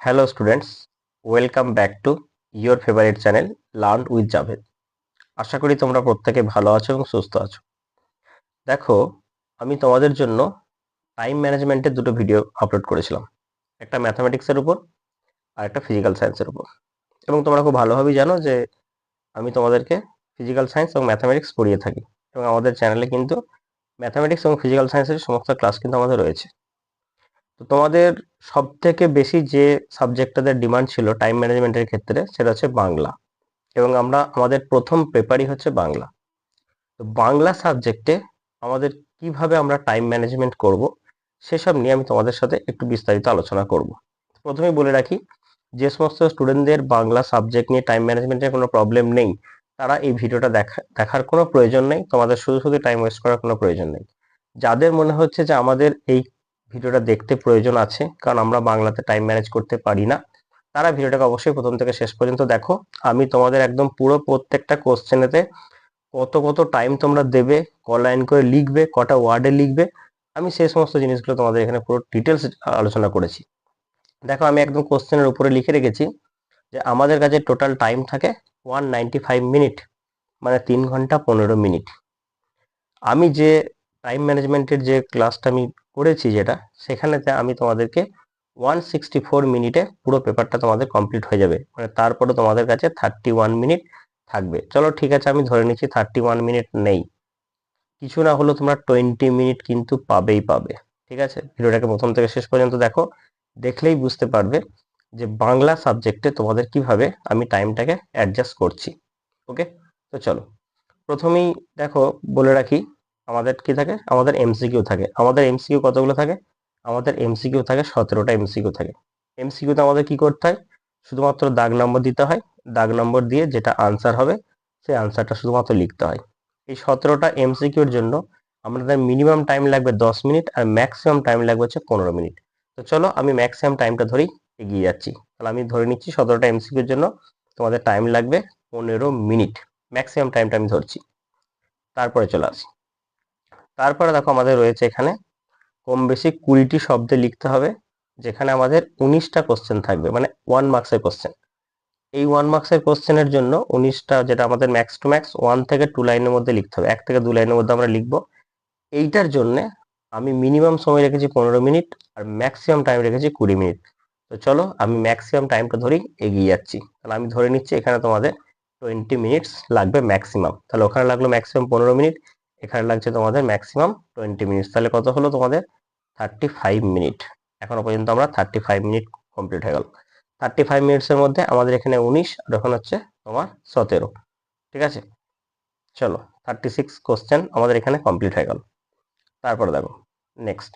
Hello students welcome back to your favourite channel learn with Javed আশা করি তোমরা প্রত্যেকে ভালো আছো এবং সুস্থ আছো। দেখো, আমি তোমাদের জন্য টাইম ম্যানেজমেন্টের দুটো ভিডিও আপলোড করেছিলাম। একটা ম্যাথামেটিক্সের উপর আর একটা ফিজিক্যাল সায়েন্সের উপর। এবং তোমরা খুব ভালোভাবেই জানো যে আমি তোমাদেরকে ফিজিক্যাল সায়েন্স এবং ম্যাথামেটিক্স পড়িয়ে থাকি। এবং আমাদের চ্যানেলে কিন্তু ম্যাথামেটিক্স এবং ফিজিক্যাল সায়েন্সের সমস্ত ক্লাস কিন্তু আমাদের রয়েছে। তো তোমাদের সব থেকে বেশি যে সাবজেক্টটাদের ডিমান্ড ছিল টাইম ম্যানেজমেন্টের ক্ষেত্রে, সেটা হচ্ছে বাংলা। এবং আমরা, আমাদের প্রথম পেপারই হচ্ছে বাংলা। তো বাংলা সাবজেক্টে আমাদের কীভাবে আমরা টাইম ম্যানেজমেন্ট করব, সেসব নিয়ে আমি তোমাদের সাথে একটু বিস্তারিত আলোচনা করব। প্রথমেই বলে রাখি, যে সমস্ত স্টুডেন্টদের বাংলা সাবজেক্ট নিয়ে টাইম ম্যানেজমেন্টের কোনো প্রবলেম নেই, তারা এই ভিডিওটা দেখা, দেখার কোনো প্রয়োজন নেই, তোমাদের শুধু শুধু টাইম ওয়েস্ট করার কোনো প্রয়োজন নেই। যাদের মনে হচ্ছে যে আমাদের এই ভিডিওটা দেখতে প্রয়োজন আছে, কারণ আমরা বাংলাতে টাইম ম্যানেজ করতে পারি না। তারা ভিডিওটাকে অবশ্যই প্রথম থেকে শেষ পর্যন্ত দেখো। আমি তোমাদের একদম পুরো প্রত্যেকটা কোশ্চেনেতে কত কত টাইম তোমরা দেবে ক লাইন করে লিখবে, কটা ওয়ার্ডে লিখবে, আমি সেই সমস্ত জিনিসগুলো তোমাদের এখানে পুরো ডিটেলস আলোচনা করেছি। দেখো, আমি একদম কোশ্চেনের উপরে লিখে রেখেছি যে আমাদের কাছে টোটাল টাইম থাকে ওয়ান মিনিট মানে তিন ঘণ্টা পনেরো মিনিট আমি যে টাইম ম্যানেজমেন্টের যে ক্লাসটা আমি করেছি যেটা, সেখানেতে আমি তোমাদেরকে ওয়ান সিক্সটি ফোর মিনিটে পুরো পেপারটা তোমাদের কমপ্লিট হয়ে যাবে। মানে তারপরে তোমাদের কাছে থার্টি ওয়ান মিনিট থাকবে। চলো ঠিক আছে, আমি ধরে নিচ্ছি থার্টি ওয়ান মিনিট নেই। কিছু না হলেও তোমরা টোয়েন্টি মিনিট কিন্তু পাবেই পাবে। ঠিক আছে? ভিডিওটাকে প্রথম থেকে শেষ পর্যন্ত দেখো। দেখলেই বুঝতে পারবে যে বাংলা সাবজেক্টে তোমাদের কীভাবে আমি টাইমটাকে অ্যাডজাস্ট করছি। ওকে তো চলো। প্রথমেই দেখো, বলে রাখি আমাদের কি থাকে? আমাদের এমসিকিউ থাকে। আমাদের এমসিকিউ কতগুলো থাকে? আমাদের এমসিকিউ থাকে সতেরোটা এমসিকিউ থাকে। এমসিকিউতে আমাদের কি করতে হয়? শুধুমাত্র দাগ নম্বর দিতে হয়। দাগ নম্বর দিয়ে যেটা আনসার হবে, সেই আনসারটা শুধুমাত্র লিখতে হয়। এই সতেরোটা এমসিকিউর জন্য আমাদের মিনিমাম টাইম লাগবে দশ মিনিট আর ম্যাক্সিমাম টাইম লাগবে হচ্ছে পনেরো মিনিট। তো চলো আমি ম্যাক্সিমাম টাইমটা ধরেই এগিয়ে যাচ্ছি। তাহলে আমি ধরে নিচ্ছি সতেরোটা এমসিকিউর জন্য তোমাদের টাইম লাগবে পনেরো মিনিট। ম্যাক্সিমাম টাইমটা আমি ধরছি। তারপরে চলে আসি। তারপরে দেখো আমাদের রয়েছে এখানে, কম বেশি কুড়িটি শব্দে লিখতে হবে, যেখানে আমাদের উনিশটা কোশ্চেন থাকবে মানে ওয়ান মার্কসের কোশ্চেন এই ওয়ান মার্কসের কোশ্চেনের জন্য উনিশটা যেটা আমাদের ম্যাক্স টু ম্যাক্স ওয়ান থেকে টু লাইনের মধ্যে লিখতে হবে, এক থেকে দু লাইনের মধ্যে আমরা লিখব। এইটার জন্যে আমি মিনিমাম সময় রেখেছি পনেরো মিনিট, আর ম্যাক্সিমাম টাইম রেখেছি কুড়ি মিনিট। তো চলো আমি ম্যাক্সিমাম টাইমটা ধরেই এগিয়ে যাচ্ছি। তাহলে আমি ধরে নিচ্ছি এখানে তোমাদের টোয়েন্টি মিনিটস লাগবে ম্যাক্সিমাম তাহলে ওখানে লাগল ম্যাক্সিমাম পনেরো মিনিট এখানে লাগছে তোমাদের ম্যাক্সিমাম টোয়েন্টি মিনিটস তাহলে কত হলো তোমাদের? থার্টি ফাইভ মিনিট এখনও পর্যন্ত আমরা থার্টি ফাইভ মিনিট কমপ্লিট হয়ে গেল। থার্টি ফাইভ মিনিটসের মধ্যে আমাদের এখানে উনিশ, আর ওখানে হচ্ছে তোমার সতেরো। ঠিক আছে? চলো থার্টি সিক্স কোশ্চেন আমাদের এখানে কমপ্লিট হয়ে গেল। তারপরে দেখো নেক্সট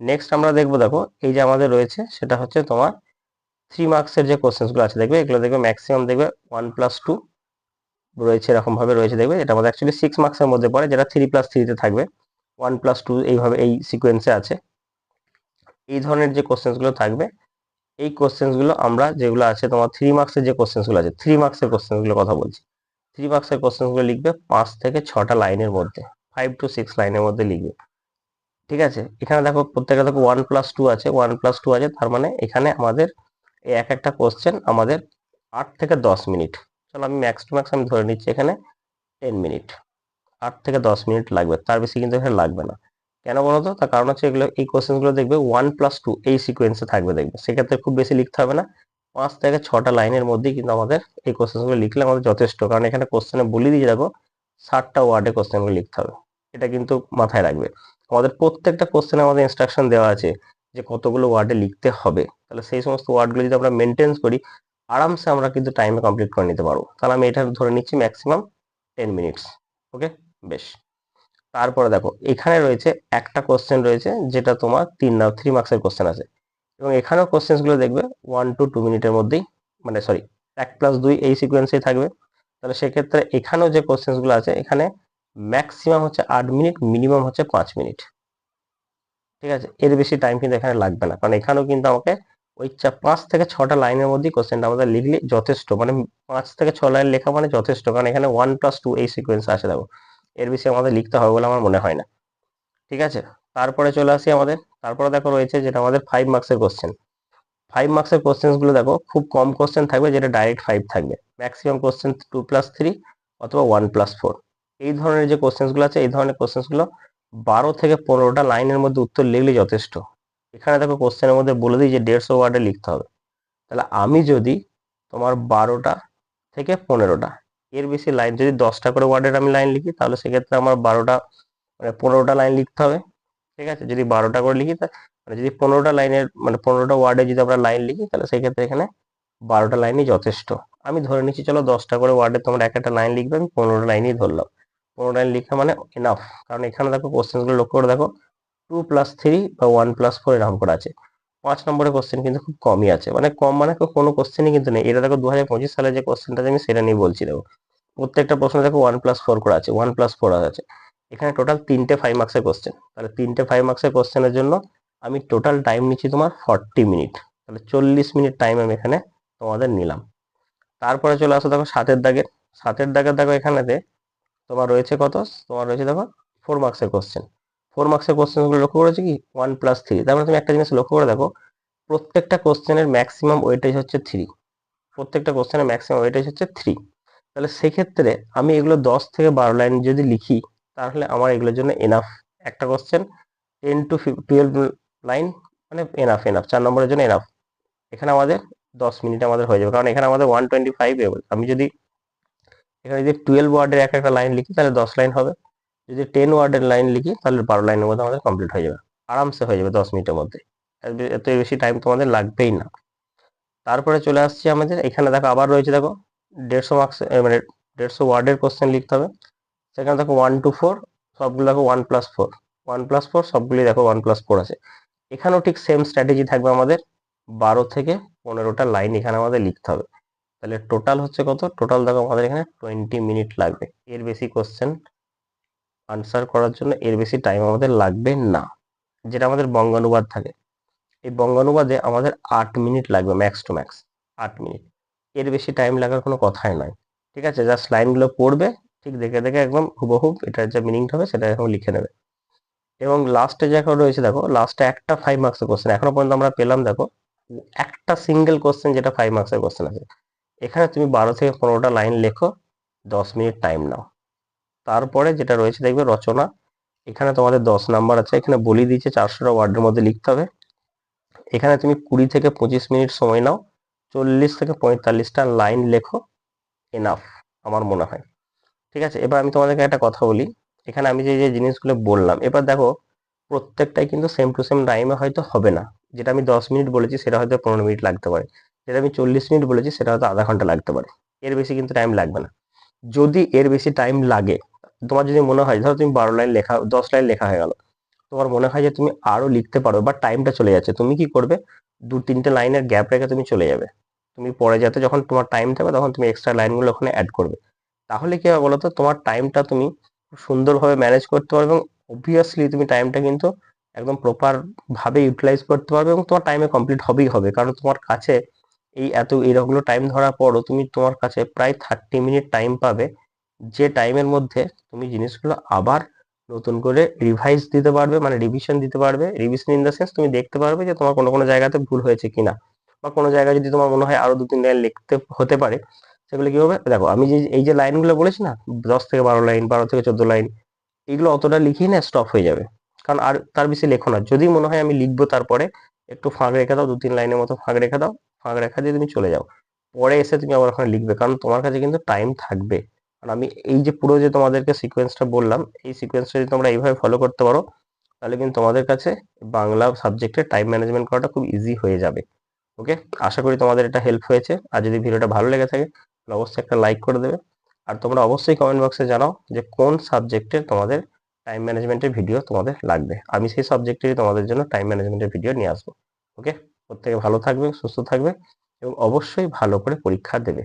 নেক্সট আমরা দেখব, দেখো, এই যে আমাদের রয়েছে, সেটা হচ্ছে তোমার থ্রি মার্কসের যে কোশ্চেন্সগুলো আছে, দেখবে? এগুলো দেখবে ম্যাক্সিমাম দেখবে ওয়ান প্লাস টু রয়েছে এরকম ভাবে রয়েছে, দেখবে? এটা আমাদের অ্যাকচুয়ালি সিক্স মার্কসের মধ্যে পড়ে, যেটা থ্রি প্লাস থ্রিতে থাকবে। ওয়ান প্লাস টু এইভাবে এই সিকোয়েন্সে আছে। এই ধরনের যে কোশ্চেন্সগুলো থাকবে, এই কোশ্চেন্সগুলো আমরা যেগুলো আছে, তোমার থ্রি মার্কসের যে কোশ্চেন্সগুলো আছে থ্রি মার্কসের কোশ্চেন্সগুলো কথা বলছি। থ্রি মার্কসের কোশ্চেন্সগুলো লিখবে পাঁচ থেকে ছটা লাইনের মধ্যে ফাইভ টু সিক্স লাইনের মধ্যে লিখবে। ঠিক আছে? এখানে দেখো প্রত্যেকটা দেখো ওয়ান প্লাস টু আছে ওয়ান প্লাস টু আছে, তার মানে এখানে আমাদের এই এক একটা কোশ্চেন আমাদের আট থেকে দশ মিনিট। চলো আমি ম্যাক্স টু ম্যাক্স আমি ধরে নিচ্ছি এখানে টেন মিনিট আট থেকে দশ মিনিট লাগবে, তার বেশি কিন্তু এখানে লাগবে না। কেন বলো তো? তার কারণ হচ্ছে এগুলো, এই কোশ্চেনগুলো দেখবে ওয়ান প্লাস টু এই সিকোয়েন্সে থাকবে দেখবে। সেক্ষেত্রে খুব বেশি লিখতে হবে না। পাঁচ থেকে ছটা লাইনের মধ্যেই কিন্তু আমাদের এই কোশ্চেনগুলো লিখলে আমাদের যথেষ্ট। কারণ এখানে কোশ্চেনে বলে দিয়ে দেখো, ষাটটা ওয়ার্ডে কোশ্চেনগুলো লিখতে হবে। এটা কিন্তু মাথায় রাখবে। আমাদের প্রত্যেকটা কোশ্চেনে আমাদের ইনস্ট্রাকশন দেওয়া আছে যে কতগুলো ওয়ার্ডে লিখতে হবে। তাহলে সেই সমস্ত ওয়ার্ডগুলো যদি আমরা মেনটেন্স করি আরামসে আমরা কিন্তু টাইমে কমপ্লিট করে নিতে পারব। তাহলে আমি এটা ধরে নিচ্ছি ম্যাক্সিমাম টেন মিনিটস ওকে বেশ। তারপরে দেখো, এখানে রয়েছে একটা কোশ্চেন রয়েছে, যেটা তোমার তিন না থ্রি মার্কসের কোশ্চেন আছে। এবং এখানেও কোশ্চেন্সগুলো দেখবে ওয়ান টু টু মিনিটের মধ্যেই মানে সরি এক প্লাস দুই এই সিকোয়েন্সেই থাকবে। তাহলে সেক্ষেত্রে এখানেও যে কোশ্চেন্সগুলো আছে, এখানে ম্যাক্সিমাম হচ্ছে আট মিনিট মিনিমাম হচ্ছে পাঁচ মিনিট ঠিক আছে? এর বেশি টাইম কিন্তু এখানে লাগবে না। কারণ এখানেও কিন্তু আমাকে ওই চা, পাঁচ থেকে ছটা লাইনের মধ্যেই কোশ্চেনটা আমাদের লিখলে যথেষ্ট। মানে পাঁচ থেকে ছ লাইন লেখা মানে যথেষ্ট। কারণ এখানে ওয়ান প্লাস টু এই সিকোয়েন্স আসে দেখো। এর বেশি আমাদের লিখতে হবে বলে আমার মনে হয় না। ঠিক আছে? তারপরে চলে আসি আমাদের। তারপরে দেখো রয়েছে যেটা আমাদের ফাইভ মার্কসের কোশ্চেন ফাইভ মার্কসের কোশ্চেন্সগুলো দেখো, খুব কম কোশ্চেন থাকবে যেটা ডাইরেক্ট ফাইভ থাকবে। Maximum question two plus three অথবা ওয়ান প্লাস ফোর এই ধরনের যে কোশ্চেন্সগুলো আছে, এই ধরনের কোশ্চেন্সগুলো বারো থেকে পনেরোটা লাইনের মধ্যে উত্তর লিখলে যথেষ্ট। এখানে দেখো কোশ্চেনের মধ্যে বলে দিই যে দেড়শো ওয়ার্ডে লিখতে হবে। তাহলে আমি যদি তোমার বারোটা থেকে পনেরোটা, এর বেশি লাইন যদি দশটা করে ওয়ার্ডের আমি লাইন লিখি, তাহলে সেক্ষেত্রে আমার বারোটা মানে পনেরোটা লাইন লিখতে হবে। ঠিক আছে? যদি বারোটা করে লিখি মানে যদি পনেরোটা লাইনের মানে পনেরোটা ওয়ার্ডে যদি আমরা লাইন লিখি, তাহলে সেক্ষেত্রে এখানে বারোটা লাইনই যথেষ্ট। আমি ধরে নিচ্ছি, চলো দশটা করে ওয়ার্ডে তোমরা এক একটা লাইন লিখবে, আমি পনেরোটা লাইনই ধরলাম। পনেরো লাইন লিখা মানে এনাফ কারণ এখানে দেখো কোশ্চেনগুলো লক্ষ্য করে দেখো টু প্লাস থ্রি বা ওয়ান প্লাস ফোর এরকম করে আছে। পাঁচ নম্বরের কোশ্চেন কিন্তু খুব কমই আছে। মানে কম মানে কোনো কোশ্চেনই কিন্তু নেই। এটা দেখো দু হাজার পঁচিশ সালে যে কোশ্চেনটা আমি সেটা নিয়ে বলছি দেখো। প্রত্যেকটা প্রশ্ন দেখো ওয়ান প্লাস ফোর করে আছে ওয়ান প্লাস ফোর আছে। এখানে টোটাল তিনটে ফাইভ মার্কসের কোশ্চেন তাহলে তিনটে ফাইভ মার্কসের কোশ্চেনের জন্য আমি টোটাল টাইম নিচ্ছি তোমার ফর্টি মিনিট তাহলে চল্লিশ মিনিট টাইম আমি এখানে তোমাদের নিলাম। তারপরে চলে আসো দেখো সাতের দাগের সাতের দাগের দেখো এখানেতে তোমার রয়েছে কত? তোমার রয়েছে দেখো ফোর মার্কসের কোশ্চেন ফোর মার্কসের কোশ্চেনগুলো লক্ষ্য করেছে কি? ওয়ান প্লাস থ্রি তারপরে তুমি একটা জিনিস লক্ষ্য করে দেখো, প্রত্যেকটা কোশ্চেনের ম্যাক্সিমাম ওয়েটেজ হচ্ছে থ্রি প্রত্যেকটা কোশ্চেনের ম্যাক্সিমাম ওয়েটেজ হচ্ছে থ্রি তাহলে সেক্ষেত্রে আমি এগুলো দশ থেকে বারো লাইন যদি লিখি, তাহলে আমার এগুলোর জন্য এনাফ একটা question ten to twelve line মানে এনাফ এনাফ চার নম্বরের জন্য এনাফ এখানে আমাদের দশ মিনিট আমাদের হয়ে যাবে। কারণ এখানে আমাদের ওয়ান টোয়েন্টি ফাইভ আমি যদি এখানে যদি টুয়েলভ ওয়ার্ডের এক একটা লাইন লিখি, তাহলে দশ লাইন হবে। যদি টেন ওয়ার্ডের লাইন লিখি, তাহলে বারো লাইনের মধ্যে আমাদের কমপ্লিট হয়ে যাবে। আরামসে হয়ে যাবে দশ মিনিটের মধ্যে। এত বেশি টাইম তোমাদের লাগবেই না। তারপরে চলে আসছি আমাদের, এখানে দেখো আবার রয়েছে দেখো দেড়শো মার্কস মানে দেড়শো ওয়ার্ডের কোশ্চেন লিখতে হবে। সেখানে দেখো ওয়ান টু ফোর সবগুলো দেখো one plus four one plus four সবগুলি দেখো ওয়ান প্লাস ফোর আছে। এখানেও ঠিক সেম স্ট্র্যাটেজি থাকবে আমাদের। বারো থেকে পনেরোটা লাইন এখানে আমাদের লিখতে হবে। তাহলে টোটাল হচ্ছে কত? টোটাল দেখো আমাদের এখানে টোয়েন্টি মিনিট লাগবে। এর বেশি কোশ্চেন আনসার করার জন্য এর বেশি টাইম আমাদের লাগবে না, যেটা আমাদের বঙ্গানুবাদ থাকে। এই বঙ্গানুবাদে আমাদের আট মিনিট লাগবে ম্যাক্স টু ম্যাক্স আট মিনিট এর বেশি টাইম লাগার কোনো কথাই নয় ঠিক আছে? জাস্ট লাইনগুলো পড়বে, ঠিক দেখে দেখে একদম হুবহুব এটার যে মিনিংটা হবে সেটা এখন লিখে নেবে। এবং লাস্টে যে এখন রয়েছে, দেখো লাস্টে একটা ফাইভ মার্কসের কোশ্চেন এখনও পর্যন্ত আমরা পেলাম, দেখো, একটা সিঙ্গেল কোশ্চেন যেটা ফাইভ মার্কসের কোশ্চেন আছে। এখানে তুমি বারো থেকে পনেরোটা লাইন লেখো, দশ মিনিট টাইম নাও। তারপরে যেটা রয়েছে দেখবে রচনা। এখানে তোমাদের দশ নাম্বার আছে, এখানে বলি দিয়েছে চারশোটা ওয়ার্ডের মধ্যে লিখতে হবে। এখানে তুমি কুড়ি থেকে পঁচিশ মিনিট সময় নাও, চল্লিশ থেকে পঁয়তাল্লিশটা লাইন লেখো এনাফ আমার মনে হয়। ঠিক আছে, এবার আমি তোমাদেরকে একটা কথা বলি। এখানে আমি যে যে জিনিসগুলো বললাম, এবার দেখো, প্রত্যেকটাই কিন্তু সেম টু সেম টাইমে হয়তো হবে না। যেটা আমি দশ মিনিট বলেছি, সেটা হয়তো পনেরো মিনিট লাগতে পারে। যেটা আমি চল্লিশ মিনিট বলেছি, সেটা হয়তো আধা ঘণ্টা লাগতে পারে। এর বেশি কিন্তু টাইম লাগবে না। যদি এর বেশি টাইম লাগে তোমার যদি মনে হয়, ধরো তুমি বারো লাইন লেখা, দশ লাইন লেখা হয়ে গেল, তোমার মনে হয় যে তুমি আরও লিখতে পারো বা টাইমটা চলে যাচ্ছে, তুমি কি করবে? দু তিনটে লাইনের গ্যাপ রেখে তুমি চলে যাবে। তুমি পরে যাতে যখন তোমার টাইম থাকবে, তখন তুমি এক্সট্রা লাইনগুলো ওখানে অ্যাড করবে। তাহলে কি হবে বলতো? তোমার টাইমটা তুমি সুন্দরভাবে ম্যানেজ করতে পারবে এবং অবভিয়াসলি তুমি টাইমটা কিন্তু একদম প্রপার ভাবে ইউটিলাইজ করতে পারবে এবং তোমার টাইমে কমপ্লিট হবেই হবে। কারণ তোমার কাছে এই এত এইরকমগুলো টাইম ধরার পরও তুমি তোমার কাছে প্রায় থার্টি মিনিট টাইম পাবে যে টাইমের মধ্যে তুমি জিনিসগুলো আবার নতুন করে রিভাইজ দিতে পারবে মানে রিভিশন দিতে পারবে। রিভিশন ইন দ্য সেন্স তুমি দেখতে পারবে যে তোমার কোনো কোনো জায়গাতে ভুল হয়েছে কিনা। বা কোনো জায়গায় যদি তোমার মনে হয় আরও দু, তিন লাইন লিখতে হতে পারে, সেগুলো কি হবে দেখো, আমি যে, এই যে লাইনগুলো বলেছি না, দশ থেকে বারো লাইন বারো থেকে চোদ্দ লাইন এগুলো অতটা লিখিয়ে না স্টপ হয়ে যাবে। কারণ আর তার বেশি লেখো না। যদি মনে হয় আমি লিখব তারপরে, একটু ফাঁক রেখে দাও, দু, তিন লাইনের মতো ফাঁক রেখে দাও, ফাঁক রেখা দিয়ে তুমি চলে যাও। পরে এসে তুমি আবার ওখানে লিখবে, কারণ তোমার কাছে কিন্তু টাইম থাকবে। কারণ আমি এই যে পুরো যে তোমাদেরকে সিকোয়েন্সটা বললাম, এই সিকোয়েন্সটা যদি তোমরা এইভাবে ফলো করতে পারো, তাহলে কিন্তু তোমাদের কাছে বাংলা সাবজেক্টে টাইম ম্যানেজমেন্ট করাটা খুব ইজি হয়ে যাবে। ওকে আশা করি তোমাদের এটা হেল্প হয়েছে। আর যদি ভিডিওটা ভালো লেগে থাকে, তাহলে অবশ্যই একটা লাইক করে দেবে। আর তোমরা অবশ্যই কমেন্ট বক্সে জানাও যে কোন সাবজেক্টে তোমাদের টাইম ম্যানেজমেন্টের ভিডিও তোমাদের লাগবে। আমি সেই সাবজেক্টেরই তোমাদের জন্য টাইম ম্যানেজমেন্টের ভিডিও নিয়ে আসব। ওকে প্রত্যেকে ভালো থাকবে, সুস্থ থাকবে এবং অবশ্যই ভালো করে পরীক্ষা দেবে।